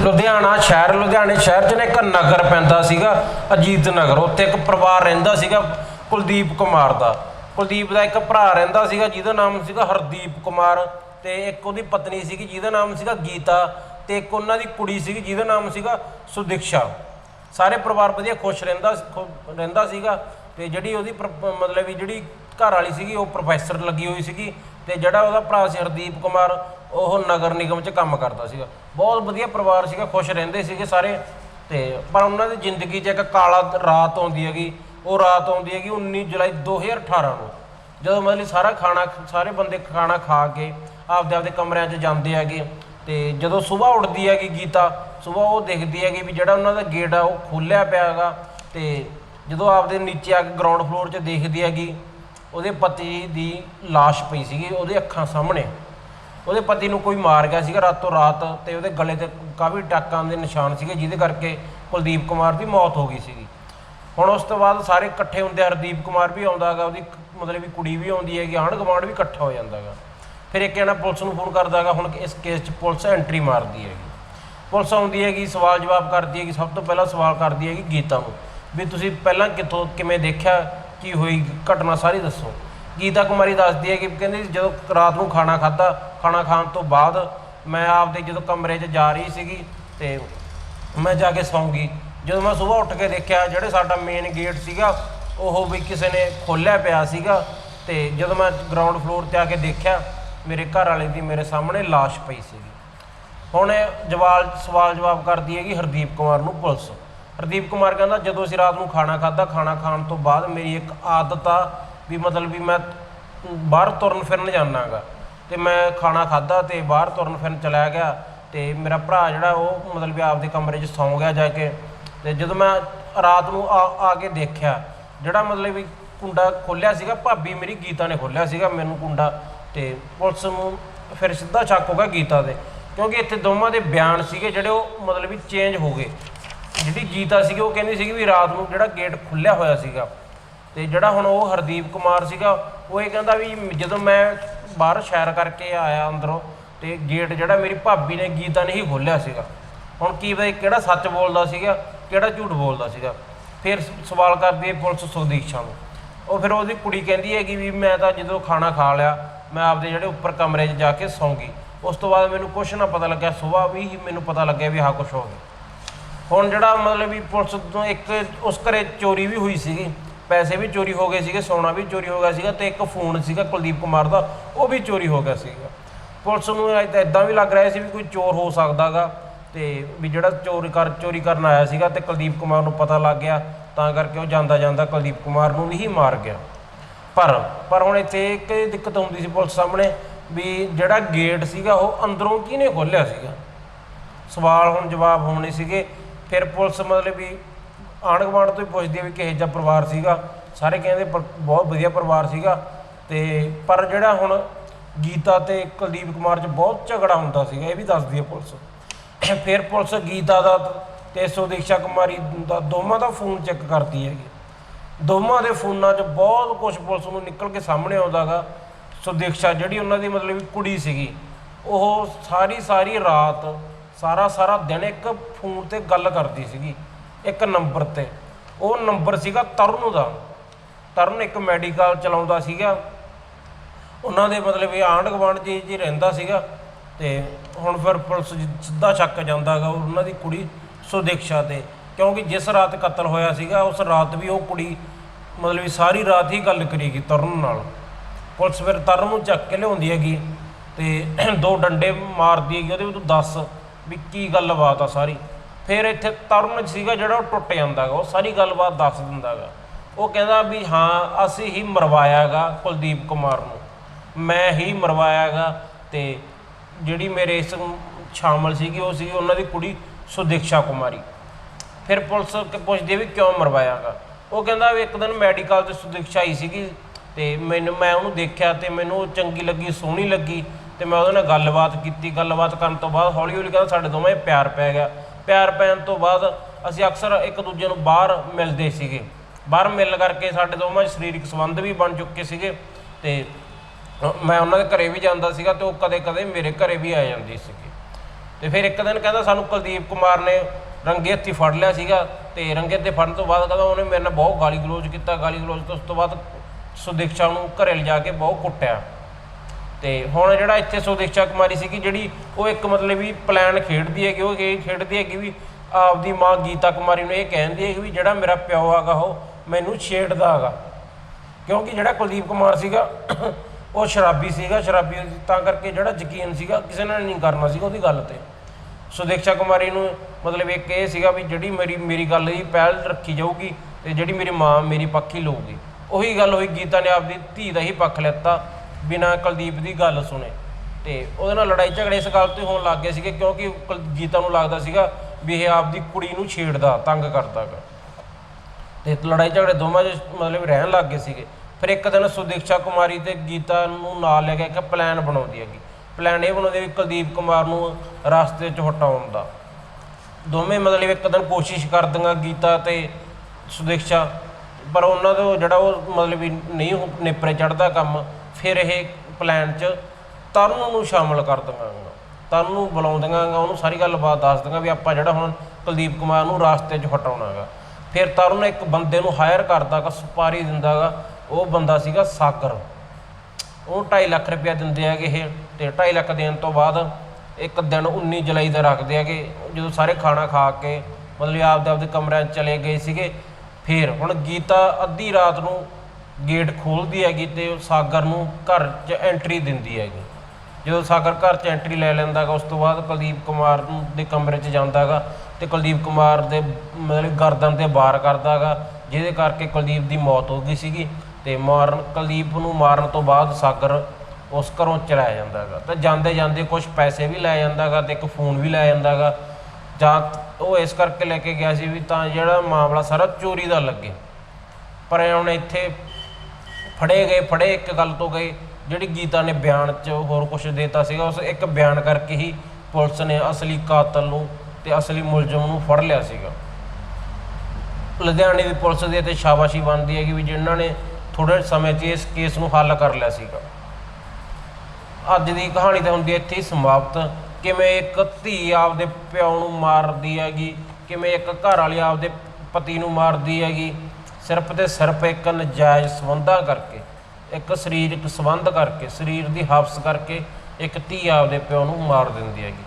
ਲੁਧਿਆਣਾ ਸ਼ਹਿਰ, ਲੁਧਿਆਣੇ ਸ਼ਹਿਰ 'ਚ ਨਾ ਇੱਕ ਨਗਰ ਪੈਂਦਾ ਸੀਗਾ, ਅਜੀਤ ਨਗਰ। ਉੱਥੇ ਇੱਕ ਪਰਿਵਾਰ ਰਹਿੰਦਾ ਸੀਗਾ ਕੁਲਦੀਪ ਕੁਮਾਰ ਦਾ। ਕੁਲਦੀਪ ਦਾ ਇੱਕ ਭਰਾ ਰਹਿੰਦਾ ਸੀਗਾ, ਜਿਹਦਾ ਨਾਮ ਸੀਗਾ ਹਰਦੀਪ ਕੁਮਾਰ ਤੇ ਇੱਕ ਉਹਦੀ ਪਤਨੀ ਸੀਗੀ, ਜਿਹਦਾ ਨਾਮ ਸੀਗਾ ਗੀਤਾ ਤੇ ਇੱਕ ਉਹਨਾਂ ਦੀ ਕੁੜੀ ਸੀਗੀ, ਜਿਹਦਾ ਨਾਮ ਸੀਗਾ ਸੁਦਿਕਸ਼ਾ। ਸਾਰੇ ਪਰਿਵਾਰ ਵਧੀਆ ਖੁਸ਼ ਰਹਿੰਦਾ ਰਹਿੰਦਾ ਸੀਗਾ ਤੇ ਜਿਹੜੀ ਉਹਦੀ ਪ੍ਰ- ਮਤਲਬ ਵੀ ਜਿਹੜੀ ਘਰ ਵਾਲੀ ਸੀਗੀ, ਉਹ ਪ੍ਰੋਫੈਸਰ ਲੱਗੀ ਹੋਈ ਸੀਗੀ ਤੇ ਜਿਹੜਾ ਉਹਦਾ ਭਰਾ ਸੀ ਹਰਦੀਪ ਕੁਮਾਰ, ਉਹ ਨਗਰ ਨਿਗਮ 'ਚ ਕੰਮ ਕਰਦਾ ਸੀਗਾ। ਬਹੁਤ ਵਧੀਆ ਪਰਿਵਾਰ ਸੀਗਾ, ਖੁਸ਼ ਰਹਿੰਦੇ ਸੀਗੇ ਸਾਰੇ। ਤੇ ਪਰ ਉਹਨਾਂ ਦੀ ਜ਼ਿੰਦਗੀ 'ਚ ਇੱਕ ਕਾਲਾ ਰਾਤ ਆਉਂਦੀ ਹੈਗੀ। ਉਹ ਰਾਤ ਆਉਂਦੀ ਹੈਗੀ 19 ਜੁਲਾਈ 2018 ਨੂੰ। ਜਦੋਂ ਮਤਲਬ ਸਾਰਾ ਖਾਣਾ, ਸਾਰੇ ਬੰਦੇ ਖਾਣਾ ਖਾ ਕੇ ਆਪਦੇ ਆਪਦੇ ਕਮਰਿਆਂ 'ਚ ਜਾਂਦੇ ਹੈਗੇ। ਤੇ ਜਦੋਂ ਸਵੇਰ ਉੱਠਦੀ ਹੈਗੀ ਗੀਤਾ ਸਵੇਰ ਉਹ ਦੇਖਦੀ ਹੈਗੀ ਵੀ ਜਿਹੜਾ ਉਹਨਾਂ ਦਾ ਗੇਟ ਆ, ਉਹ ਖੋਲਿਆ ਪਿਆ ਹੈਗਾ। ਤੇ ਜਦੋਂ ਆਪਦੇ ਨੀਚੇ ਆ ਕੇ ਗਰਾਊਂਡ ਫਲੋਰ 'ਚ ਦੇਖਦੀ ਹੈਗੀ ਉਹਦੇ ਪਤੀ ਦੀ ਲਾਸ਼ ਪਈ ਸੀਗੀ, ਉਹਦੇ ਅੱਖਾਂ ਸਾਹਮਣੇ। ਉਹਦੇ ਪਤੀ ਨੂੰ ਕੋਈ ਮਾਰ ਗਿਆ ਸੀਗਾ ਰਾਤੋਂ ਰਾਤ ਤੇ ਉਹਦੇ ਗਲੇ ਤੇ ਕਾਫੀ ਟਾਕਾਂ ਦੇ ਨਿਸ਼ਾਨ ਸੀਗੇ, ਜਿਹਦੇ ਕਰਕੇ ਕੁਲਦੀਪ ਕੁਮਾਰ ਦੀ ਮੌਤ ਹੋ ਗਈ ਸੀਗੀ। ਹੁਣ ਉਸ ਤੋਂ ਬਾਅਦ ਸਾਰੇ ਇਕੱਠੇ ਹੁੰਦੇ ਹਰਦੀਪ ਕੁਮਾਰ ਵੀ ਆਉਂਦਾ ਹੈਗਾ, ਉਹਦੀ ਮਤਲਬ ਵੀ ਕੁੜੀ ਵੀ ਆਉਂਦੀ ਹੈਗੀ, ਆਂਢ ਗੁਆਂਢ ਵੀ ਇਕੱਠਾ ਹੋ ਜਾਂਦਾ ਹੈਗਾ। ਫਿਰ ਇੱਕ ਜਣਾ ਪੁਲਿਸ ਨੂੰ ਫੋਨ ਕਰਦਾ ਹੈਗਾ, ਹੁਣ ਇਸ ਕੇਸ 'ਚ ਪੁਲਿਸ ਐਂਟਰੀ ਮਾਰਦੀ ਹੈਗੀ। ਪੁਲਿਸ ਆਉਂਦੀ ਹੈਗੀ ਸਵਾਲ ਜਵਾਬ ਕਰਦੀ ਹੈਗੀ, ਸਭ ਤੋਂ ਪਹਿਲਾਂ ਸਵਾਲ ਕਰਦੀ ਹੈਗੀ ਗੀਤਾ ਨੂੰ, ਵੀ ਤੁਸੀਂ ਪਹਿਲਾਂ ਕਿੱਥੋਂ, ਕਿਵੇਂ ਦੇਖਿਆ? ਕੀ ਹੋਈ, ਘਟਨਾ ਸਾਰੀ ਦੱਸੋ। ਗੀਤਾ ਕੁਮਾਰੀ ਦੱਸਦੀ ਹੈ ਕਿ ਕਹਿੰਦੀ ਜਦੋਂ ਰਾਤ ਨੂੰ ਖਾਣਾ ਖਾਦਾ ਖਾਣਾ ਖਾਣ ਤੋਂ ਬਾਅਦ ਮੈਂ ਆਪਦੇ ਜਦੋਂ ਕਮਰੇ 'ਚ ਜਾ ਰਹੀ ਸੀਗੀ ਤੇ ਮੈਂ ਜਾ ਕੇ ਸੌਂ ਗਈ ਜਦੋਂ ਮੈਂ ਸਵੇਰ ਉੱਠ ਕੇ ਦੇਖਿਆ, ਜਿਹੜੇ ਸਾਡਾ ਮੇਨ ਗੇਟ ਸੀਗਾ, ਉਹ ਵੀ ਕਿਸੇ ਨੇ ਖੋਲ੍ਹਿਆ ਪਿਆ ਸੀਗਾ ਤੇ ਜਦੋਂ ਮੈਂ ਗਰਾਊਂਡ ਫਲੋਰ ਤੇ ਆ ਕੇ ਦੇਖਿਆ, ਮੇਰੇ ਘਰ ਵਾਲੇ ਦੀ ਮੇਰੇ ਸਾਹਮਣੇ ਲਾਸ਼ ਪਈ ਸੀਗੀ। ਹੁਣ ਇਹ ਜਵਾਲ ਸਵਾਲ ਜਵਾਬ ਕਰਦੀ ਹੈਗੀ ਹਰਦੀਪ ਕੁਮਾਰ ਨੂੰ ਪੁਲਿਸ। ਪ੍ਰਦੀਪ ਕੁਮਾਰ ਕਹਿੰਦਾ, ਜਦੋਂ ਅਸੀਂ ਰਾਤ ਨੂੰ ਖਾਣਾ ਖਾਦਾ ਖਾਣਾ ਖਾਣ ਤੋਂ ਬਾਅਦ ਮੇਰੀ ਇੱਕ ਆਦਤ ਆ ਵੀ ਮਤਲਬ ਵੀ ਮੈਂ ਬਾਹਰ ਤੁਰਨ ਫਿਰਨ ਜਾਣਾਗਾ ਤੇ ਮੈਂ ਖਾਣਾ ਖਾਦਾ ਤੇ ਬਾਹਰ ਤੁਰਨ ਫਿਰਨ ਚਲਾ ਗਿਆ ਤੇ ਮੇਰਾ ਭਰਾ ਜਿਹੜਾ ਉਹ ਮਤਲਬ ਵੀ ਆਪਦੇ ਕਮਰੇ 'ਚ ਸੌਂ ਗਿਆ ਜਾ ਕੇ। ਤੇ ਜਦੋਂ ਮੈਂ ਰਾਤ ਨੂੰ ਆ ਆ ਕੇ ਦੇਖਿਆ, ਜਿਹੜਾ ਮਤਲਬ ਵੀ ਕੁੰਡਾ ਖੋਲਿਆ ਸੀਗਾ, ਭਾਬੀ ਮੇਰੀ ਗੀਤਾ ਨੇ ਖੋਲਿਆ ਸੀਗਾ ਮੈਨੂੰ ਕੁੰਡਾ ਤੇ ਪੁਲਿਸ ਨੂੰ ਫਿਰ ਸਿੱਧਾ ਸ਼ੱਕ ਹੋ ਗਿਆ ਗੀਤਾ ਦੇ। ਕਿਉਂਕਿ ਇੱਥੇ ਦੋਵਾਂ ਦੇ ਬਿਆਨ ਸੀਗੇ ਜਿਹੜੇ ਉਹ ਮਤਲਬ ਵੀ ਚੇਂਜ ਹੋ ਗਏ। ਜਿਹੜੀ ਗੀਤਾ ਸੀਗੀ, ਉਹ ਕਹਿੰਦੀ ਸੀਗੀ ਵੀ ਰਾਤ ਨੂੰ ਜਿਹੜਾ ਗੇਟ ਖੁੱਲਿਆ ਹੋਇਆ ਸੀਗਾ, ਤੇ ਜਿਹੜਾ ਹੁਣ ਉਹ ਹਰਦੀਪ ਕੁਮਾਰ ਸੀਗਾ, ਉਹ ਇਹ ਕਹਿੰਦਾ ਵੀ ਜਦੋਂ ਮੈਂ ਬਾਹਰ ਸ਼ੈਰ ਕਰਕੇ ਆਇਆ ਅੰਦਰੋਂ, ਤੇ ਗੇਟ ਜਿਹੜਾ ਮੇਰੀ ਭਾਬੀ ਨੇ ਗੀਤਾ ਨੇ ਹੀ ਖੋਲਿਆ ਸੀਗਾ। ਹੁਣ ਕੀ ਪਤਾ ਕਿਹੜਾ ਸੱਚ ਬੋਲਦਾ ਸੀਗਾ, ਕਿਹੜਾ ਝੂਠ ਬੋਲਦਾ ਸੀਗਾ। ਫਿਰ ਸਵਾਲ ਕਰਦੀ ਹੈ ਪੁਲਿਸ ਸੁਦੀਕਸ਼ਾ ਨੂੰ। ਉਹ ਫਿਰ ਉਹਦੀ ਕੁੜੀ ਕਹਿੰਦੀ ਹੈਗੀ ਵੀ ਮੈਂ ਤਾਂ ਜਦੋਂ ਖਾਣਾ ਖਾ ਲਿਆ, ਮੈਂ ਆਪਦੇ ਜਿਹੜੇ ਉੱਪਰ ਕਮਰੇ 'ਚ ਜਾ ਕੇ ਸੌਂ ਗਈ। ਉਸ ਤੋਂ ਬਾਅਦ ਮੈਨੂੰ ਕੁਛ ਨਾ ਪਤਾ ਲੱਗਿਆ, ਸਵੇਰ ਵੀ ਹੀ ਮੈਨੂੰ ਪਤਾ ਲੱਗਿਆ ਵੀ ਆਹ ਕੁਛ ਹੋ ਗਿਆ। ਹੁਣ ਜਿਹੜਾ ਮਤਲਬ ਵੀ ਪੁਲਿਸ ਤੋਂ ਇੱਕ ਉਸ ਘਰੇ ਚੋਰੀ ਵੀ ਹੋਈ ਸੀਗੀ, ਪੈਸੇ ਵੀ ਚੋਰੀ ਹੋ ਗਏ ਸੀਗੇ, ਸੋਨਾ ਵੀ ਚੋਰੀ ਹੋ ਗਿਆ ਸੀਗਾ ਤੇ ਇੱਕ ਫੋਨ ਸੀਗਾ ਕੁਲਦੀਪ ਕੁਮਾਰ ਦਾ, ਉਹ ਵੀ ਚੋਰੀ ਹੋ ਗਿਆ ਸੀਗਾ। ਪੁਲਿਸ ਨੂੰ ਇਦਾਂ ਵੀ ਲੱਗ ਰਿਹਾ ਸੀ ਵੀ ਕੋਈ ਚੋਰ ਹੋ ਸਕਦਾਗਾ ਤੇ ਵੀ ਜਿਹੜਾ ਚੋਰੀ ਕਰ, ਚੋਰੀ ਕਰਨ ਆਇਆ ਸੀਗਾ ਤੇ ਕੁਲਦੀਪ ਕੁਮਾਰ ਨੂੰ ਪਤਾ ਲੱਗ ਗਿਆ, ਤਾਂ ਕਰਕੇ ਉਹ ਜਾਂਦਾ ਜਾਂਦਾ ਕੁਲਦੀਪ ਕੁਮਾਰ ਨੂੰ ਵੀ ਹੀ ਮਾਰ ਗਿਆ। ਪਰ ਪਰ ਹੁਣ ਇੱਥੇ ਇੱਕ ਦਿੱਕਤ ਆਉਂਦੀ ਸੀ ਪੁਲਿਸ ਸਾਹਮਣੇ ਵੀ ਜਿਹੜਾ ਗੇਟ ਸੀਗਾ ਉਹ ਅੰਦਰੋਂ ਕਿਹਨੇ ਖੋਲ੍ਹਿਆ ਸੀਗਾ? ਸਵਾਲ ਹੁਣ ਜਵਾਬ ਹੋਣੇ ਸੀਗੇ ਫਿਰ ਪੁਲਿਸ ਮਤਲਬ ਵੀ ਆਂਢ ਗੁਆਂਢ ਤੋਂ ਹੀ ਪੁੱਛਦੀ ਆ ਵੀ ਕਿਹੋ ਜਿਹਾ ਪਰਿਵਾਰ ਸੀਗਾ। ਸਾਰੇ ਕਹਿੰਦੇ ਪਰ- ਬਹੁਤ ਵਧੀਆ ਪਰਿਵਾਰ ਸੀਗਾ। ਤੇ ਪਰ ਜਿਹੜਾ ਹੁਣ ਗੀਤਾ ਤੇ ਕੁਲਦੀਪ ਕੁਮਾਰ 'ਚ ਬਹੁਤ ਝਗੜਾ ਹੁੰਦਾ ਸੀਗਾ, ਇਹ ਵੀ ਦੱਸਦੀ ਹੈ ਪੁਲਿਸ। ਫਿਰ ਪੁਲਿਸ ਗੀਤਾ ਦਾ ਤੇ ਸੁਦੀਕਸ਼ਾ ਕੁਮਾਰੀ ਦਾ ਦੋਵਾਂ ਦਾ ਫੋਨ ਚੈੱਕ ਕਰਦੀ ਹੈਗੀ। ਦੋਵਾਂ ਦੇ ਫੋਨਾਂ 'ਚ ਬਹੁਤ ਕੁਝ ਪੁਲਿਸ ਨੂੰ ਨਿਕਲ ਕੇ ਸਾਹਮਣੇ ਆਉਂਦਾਗਾ ਸੁਦੀਕਸ਼ਾ ਜਿਹੜੀ ਉਹਨਾਂ ਦੀ ਮਤਲਬ ਵੀ ਕੁੜੀ ਸੀਗੀ, ਉਹ ਸਾਰੀ ਸਾਰੀ ਰਾਤ ਸਾਰਾ ਸਾਰਾ ਦਿਨ ਇੱਕ ਫੋਨ ਤੇ ਗੱਲ ਕਰਦੀ ਸੀਗੀ, ਇੱਕ ਨੰਬਰ ਤੇ। ਉਹ ਨੰਬਰ ਸੀਗਾ ਤਰਨ ਦਾ। ਤਰਨ ਇੱਕ ਮੈਡੀਕਲ ਚਲਾਉਂਦਾ ਸੀਗਾ। ਉਹਨਾਂ ਦੇ ਮਤਲਬ ਇਹ ਆਂਢ ਗੁਆਂਢ ਜੀ ਜੀ ਰਹਿੰਦਾ ਸੀਗਾ ਤੇ ਹੁਣ ਫਿਰ ਪੁਲਿਸ ਜ- ਸਿੱਧਾ ਸ਼ੱਕ ਜਾਂਦਾਗਾ ਉਹਨਾਂ ਦੀ ਕੁੜੀ ਸੁਦੀਕਸ਼ਾ ਤੇ। ਕਿਉਂਕਿ ਜਿਸ ਰਾਤ ਕਤਲ ਹੋਇਆ ਸੀਗਾ, ਉਸ ਰਾਤ ਵੀ ਉਹ ਕੁੜੀ ਮਤਲਬ ਵੀ ਸਾਰੀ ਰਾਤ ਹੀ ਗੱਲ ਕਰੀਗੀ ਤਰਨ ਨਾਲ। ਪੁਲਿਸ ਫਿਰ ਤਰਨ ਨੂੰ ਚੱਕ ਕੇ ਲਿਆਉਂਦੀ ਹੈਗੀ ਤੇ ਦੋ ਡੰਡੇ ਮਾਰਦੀ ਹੈਗੀ, ਉਹਦੇ ਤੂੰ ਦੱਸ ਵੀ ਕੀ ਗੱਲਬਾਤ ਆ ਸਾਰੀ। ਫਿਰ ਇੱਥੇ ਤਰਨ ਸੀਗਾ ਜਿਹੜਾ ਉਹ ਟੁੱਟ ਜਾਂਦਾਗਾ, ਉਹ ਸਾਰੀ ਗੱਲਬਾਤ ਦੱਸ ਦਿੰਦਾਗਾ। ਉਹ ਕਹਿੰਦਾ ਵੀ ਹਾਂ, ਅਸੀਂ ਹੀ ਮਰਵਾਇਆਗਾ ਕੁਲਦੀਪ ਕੁਮਾਰ ਨੂੰ। ਮੈਂ ਹੀ ਮਰਵਾਇਆਗਾ ਤੇ ਜਿਹੜੀ ਮੇਰੇ ਇਸ ਸ਼ਾਮਲ ਸੀਗੀ, ਉਹ ਸੀਗੀ ਉਹਨਾਂ ਦੀ ਕੁੜੀ ਸੁਦਿਕਸ਼ਾ ਕੁਮਾਰੀ। ਫਿਰ ਪੁਲਿਸ ਪੁੱਛਦੀ ਵੀ ਕਿਉਂ ਮਰਵਾਇਆਗਾ? ਉਹ ਕਹਿੰਦਾ ਵੀ ਇੱਕ ਦਿਨ ਮੈਡੀਕਲ ਤੇ ਸੁਦੀਕਸ਼ਾ ਆਈ ਸੀਗੀ ਤੇ ਮੈਨੂੰ, ਮੈਂ ਉਹਨੂੰ ਦੇਖਿਆ ਤੇ ਮੈਨੂੰ ਉਹ ਚੰਗੀ ਲੱਗੀ, ਸੋਹਣੀ ਲੱਗੀ। ਤੇ ਮੈਂ ਉਹਦੇ ਨਾਲ ਗੱਲਬਾਤ ਕੀਤੀ, ਗੱਲਬਾਤ ਕਰਨ ਤੋਂ ਬਾਅਦ ਹੌਲੀ ਹੌਲੀ ਕਹਿੰਦਾ ਸਾਡੇ ਦੋਵੇਂ ਪਿਆਰ ਪੈ ਗਿਆ। ਪਿਆਰ ਪੈਣ ਤੋਂ ਬਾਅਦ ਅਸੀਂ ਅਕਸਰ ਇੱਕ ਦੂਜੇ ਨੂੰ ਬਾਹਰ ਮਿਲਦੇ ਸੀਗੇ। ਬਾਹਰ ਮਿਲ ਕਰਕੇ ਸਾਡੇ ਦੋਵਾਂ 'ਚ ਸਰੀਰਕ ਸੰਬੰਧ ਵੀ ਬਣ ਚੁੱਕੇ ਸੀਗੇ ਤੇ ਮੈਂ ਉਹਨਾਂ ਦੇ ਘਰੇ ਵੀ ਜਾਂਦਾ ਸੀਗਾ ਤੇ ਉਹ ਕਦੇ ਕਦੇ ਮੇਰੇ ਘਰੇ ਵੀ ਆ ਜਾਂਦੀ ਸੀਗੀ। ਤੇ ਫਿਰ ਇੱਕ ਦਿਨ ਕਹਿੰਦਾ ਸਾਨੂੰ ਕੁਲਦੀਪ ਕੁਮਾਰ ਨੇ ਰੰਗੇ ਹੱਥੀ ਫੜ ਲਿਆ ਸੀਗਾ ਤੇ ਰੰਗੇ ਹੱਥੀ ਫੜਨ ਤੋਂ ਬਾਅਦ ਕਹਿੰਦਾ ਉਹਨੇ ਮੇਰੇ ਨਾਲ ਬਹੁਤ ਗਾਲੀ ਗਲੋਚ ਕੀਤਾ। ਗਾਲੀ ਗਲੋਚ ਤੋਂ ਉਸ ਤੋਂ ਬਾਅਦ ਸੁਦਿਕਸ਼ਾ ਨੂੰ ਘਰੇ ਲਿਜਾ ਕੇ ਬਹੁਤ ਕੁੱਟਿਆ। ਤੇ ਹੁਣ ਜਿਹੜਾ ਇੱਥੇ ਸੁਦੇਸ਼ਾ ਕੁਮਾਰੀ ਸੀਗੀ, ਜਿਹੜੀ ਉਹ ਇੱਕ ਮਤਲਬ ਵੀ ਪਲਾਨ ਖੇਡਦੀ ਹੈ ਕਿ ਉਹ ਇਹ ਖੇਡਦੀ ਹੈ ਕਿ ਵੀ ਆਪਦੀ ਮਾਂ ਗੀਤਾ ਕੁਮਾਰੀ ਨੂੰ ਇਹ ਕਹਿੰਦੀ ਹੈ ਕਿ ਵੀ ਜਿਹੜਾ ਮੇਰਾ ਪਿਓ ਆਗਾ ਉਹ ਮੈਨੂੰ ਛੇੜਦਾ ਹੈਗਾ। ਕਿਉਂਕਿ ਜਿਹੜਾ ਕੁਲਦੀਪ ਕੁਮਾਰ ਸੀਗਾ, ਉਹ ਸ਼ਰਾਬੀ ਸੀਗਾ, ਸ਼ਰਾਬੀ ਤਾਂ ਕਰਕੇ ਜਿਹੜਾ ਯਕੀਨ ਸੀਗਾ, ਕਿਸੇ ਨੇ ਨਹੀਂ ਕਰਨਾ ਸੀਗਾ ਉਹਦੀ ਗੱਲ ਤੇ। ਸੁਦੇਸ਼ਾ ਕੁਮਾਰੀ ਨੂੰ ਮਤਲਬ ਇੱਕ ਇਹ ਸੀਗਾ ਵੀ ਜਿਹੜੀ ਮੇਰੀ ਮੇਰੀ ਗੱਲ ਦੀ ਪਹਿਲ ਰੱਖੀ ਜਾਊਗੀ ਤੇ ਜਿਹੜੀ ਮੇਰੀ ਮਾਂ, ਮੇਰੀ ਪੱਖ ਹੀ ਲਊਗੀ। ਉਹੀ ਗੱਲ ਹੋਈ, ਗੀਤਾ ਨੇ ਆਪਦੀ ਧੀ ਦਾ ਹੀ ਪੱਖ ਲੈਤਾ। ਬਿਨਾਂ ਕੁਲਦੀਪ ਦੀ ਗੱਲ ਸੁਣੇ। ਤੇ ਉਹਦੇ ਨਾਲ ਲੜਾਈ ਝਗੜੇ ਇਸ ਗੱਲ ਤੇ ਹੋਣ ਲੱਗ ਗਏ ਸੀਗੇ, ਕਿਉਂਕਿ ਕੁਲ- ਗੀਤਾ ਨੂੰ ਲੱਗਦਾ ਸੀਗਾ ਵੀ ਇਹ ਆਪਦੀ ਕੁੜੀ ਨੂੰ ਛੇੜਦਾ, ਤੰਗ ਕਰਦਾ ਕਰਦਾਗਾ ਤੇ ਲੜਾਈ ਝਗੜੇ ਦੋਵਾਂ 'ਚ ਮਤਲਬ ਰਹਿਣ ਲੱਗ ਗਏ ਸੀਗੇ। ਫਿਰ ਇੱਕ ਦਿਨ ਸੁਦੀਕਸ਼ਾ ਕੁਮਾਰੀ ਤੇ ਗੀਤਾ ਨੂੰ ਨਾਲ ਲੈ ਕੇ ਇੱਕ ਪਲਾਨ ਬਣਾਉਂਦੀ ਹੈਗੀ। ਪਲਾਨ ਇਹ ਬਣਾਉਂਦੀ ਵੀ ਕੁਲਦੀਪ ਕੁਮਾਰ ਨੂੰ ਰਸਤੇ 'ਚ ਹਟਾਉਣ ਦਾ। ਦੋਵੇਂ ਮਤਲਬ ਇੱਕ ਦਿਨ ਕੋਸ਼ਿਸ਼ ਕਰਦੀਆਂ ਗੀਤਾ ਤੇ ਸੁਦੀਕਸ਼ਾ, ਪਰ ਉਹਨਾਂ ਦਾ ਜਿਹੜਾ ਉਹ ਮਤਲਬ ਵੀ ਨਹੀਂ ਉਹ ਨੇਪਰੇ ਚੜਦਾ ਕੰਮ ਫਿਰ ਇਹ ਪਲਾਨ 'ਚ ਤਰਨ ਨੂੰ ਸ਼ਾਮਲ ਕਰ ਦਿੰਗਾ ਤਰਨ ਨੂੰ ਬੁਲਾਉਂਦੀਆਂ ਗਾ, ਉਹਨੂੰ ਸਾਰੀ ਗੱਲਬਾਤ ਦੱਸ ਦਾਂਗਾ ਵੀ ਆਪਾਂ ਜਿਹੜਾ ਹੁਣ ਕੁਲਦੀਪ ਕੁਮਾਰ ਨੂੰ ਰਾਸਤੇ 'ਚ ਹਟਾਉਣਾ ਗਾ। ਫਿਰ ਤਰਨ ਇੱਕ ਬੰਦੇ ਨੂੰ ਹਾਇਰ ਕਰਦਾ ਗਾ, ਸੁਪਾਰੀ ਦਿੰਦਾ ਗਾ, ਉਹ ਬੰਦਾ ਸੀਗਾ ਸਾਗਰ। ਉਹ 2.5 ਲੱਖ ਰੁਪਇਆ ਦਿੰਦੇ ਹੈਗੇ ਇਹ, ਤੇ 2.5 ਲੱਖ ਦੇਣ ਤੋਂ ਬਾਅਦ ਇੱਕ ਦਿਨ 19 ਜੁਲਾਈ ਦਾ ਰੱਖਦੇ ਹੈਗੇ, ਜਦੋਂ ਸਾਰੇ ਖਾਣਾ ਖਾ ਕੇ, ਮਤਲਬ ਆਪਦੇ ਆਪਦੇ ਕਮਰਿਆਂ 'ਚ ਚਲੇ ਗਏ ਸੀਗੇ। ਫਿਰ ਹੁਣ ਗੀਤਾ ਅੱਧੀ ਰਾਤ ਨੂੰ ਗੇਟ ਖੋਲਦੀ ਹੈਗੀ ਤੇ ਉਹ ਸਾਗਰ ਨੂੰ ਘਰ 'ਚ ਐਂਟਰੀ ਦਿੰਦੀ ਹੈਗੀ। ਜਦੋਂ ਸਾਗਰ ਘਰ 'ਚ ਐਂਟਰੀ ਲੈ ਲੈਂਦਾ ਗਾ ਉਸ ਤੋਂ ਬਾਅਦ ਕੁਲਦੀਪ ਕੁਮਾਰ ਨੂੰ ਦੇ ਕਮਰੇ 'ਚ ਜਾਂਦਾ ਗਾ ਤੇ ਕੁਲਦੀਪ ਕੁਮਾਰ ਦੇ ਮਤਲਬ ਗਰਦਨ ਤੇ ਵਾਰ ਕਰਦਾ ਗਾ ਜਿਹਦੇ ਕਰਕੇ ਕੁਲਦੀਪ ਦੀ ਮੌਤ ਹੋ ਗਈ ਸੀਗੀ ਤੇ ਮਾਰਨ, ਕੁਲਦੀਪ ਨੂੰ ਮਾਰਨ ਤੋਂ ਬਾਅਦ ਸਾਗਰ ਉਸ ਘਰੋਂ ਚਲਾ ਜਾਂਦਾ ਗਾ ਤੇ ਜਾਂਦੇ ਜਾਂਦੇ ਕੁਝ ਪੈਸੇ ਵੀ ਲੈ ਜਾਂਦਾ ਗਾ ਤੇ ਇੱਕ ਫੋਨ ਵੀ ਲੈ ਜਾਂਦਾ ਗਾ ਜਾਂ ਉਹ ਇਸ ਕਰਕੇ ਲੈ ਕੇ ਗਿਆ ਸੀ ਵੀ ਤਾਂ ਜਿਹੜਾ ਮਾਮਲਾ ਸਾਰਾ ਚੋਰੀ ਦਾ ਲੱਗੇ। ਪਰ ਇਹ ਹੁਣ ਇੱਥੇ ਫੜੇ ਗਏ, ਫੜੇ ਇੱਕ ਗੱਲ ਤੋਂ ਗਏ, ਜਿਹੜੀ ਗੀਤਾ ਨੇ ਬਿਆਨ 'ਚ ਹੋਰ ਕੁਝ ਦੇਤਾ ਸੀਗਾ, ਉਸ ਇੱਕ ਬਿਆਨ ਕਰਕੇ ਹੀ ਪੁਲਿਸ ਨੇ ਅਸਲੀ ਕਾਤਲ ਨੂੰ ਤੇ ਅਸਲੀ ਮੁਲਜ਼ਮ ਨੂੰ ਫੜ ਲਿਆ ਸੀਗਾ। ਲੁਧਿਆਣੇ ਦੀ ਪੁਲਿਸ ਦੇ ਤੇ ਸ਼ਾਬਾਸ਼ੀ ਬਣਦੀ ਹੈਗੀ ਵੀ ਜਿਨ੍ਹਾਂ ਨੇ ਥੋੜੇ ਸਮੇਂ 'ਚ ਇਸ ਕੇਸ ਨੂੰ ਹੱਲ ਕਰ ਲਿਆ ਸੀਗਾ। ਅੱਜ ਦੀ ਕਹਾਣੀ ਤਾਂ ਹੁੰਦੀ ਹੈ ਇੱਥੇ ਹੀ ਸਮਾਪਤ। ਕਿਵੇਂ ਇੱਕ ਧੀ ਆਪਦੇ ਪਿਓ ਨੂੰ ਮਾਰਦੀ ਹੈਗੀ, ਕਿਵੇਂ ਇੱਕ ਘਰ ਵਾਲੀ ਆਪਦੇ ਪਤੀ ਨੂੰ ਮਾਰਦੀ ਹੈਗੀ ਸਿਰਫ ਤੇ ਸਿਰਫ ਇੱਕ ਨਜਾਇਜ਼ ਸੰਬੰਧਾਂ ਕਰਕੇ, ਇੱਕ ਸਰੀਰਕ ਸੰਬੰਧ ਕਰਕੇ, ਸਰੀਰ ਦੀ ਹਵਸ ਕਰਕੇ ਇੱਕ ਧੀ ਆਪਦੇ ਪਿਓ ਨੂੰ ਮਾਰ ਦਿੰਦੀ ਹੈਗੀ।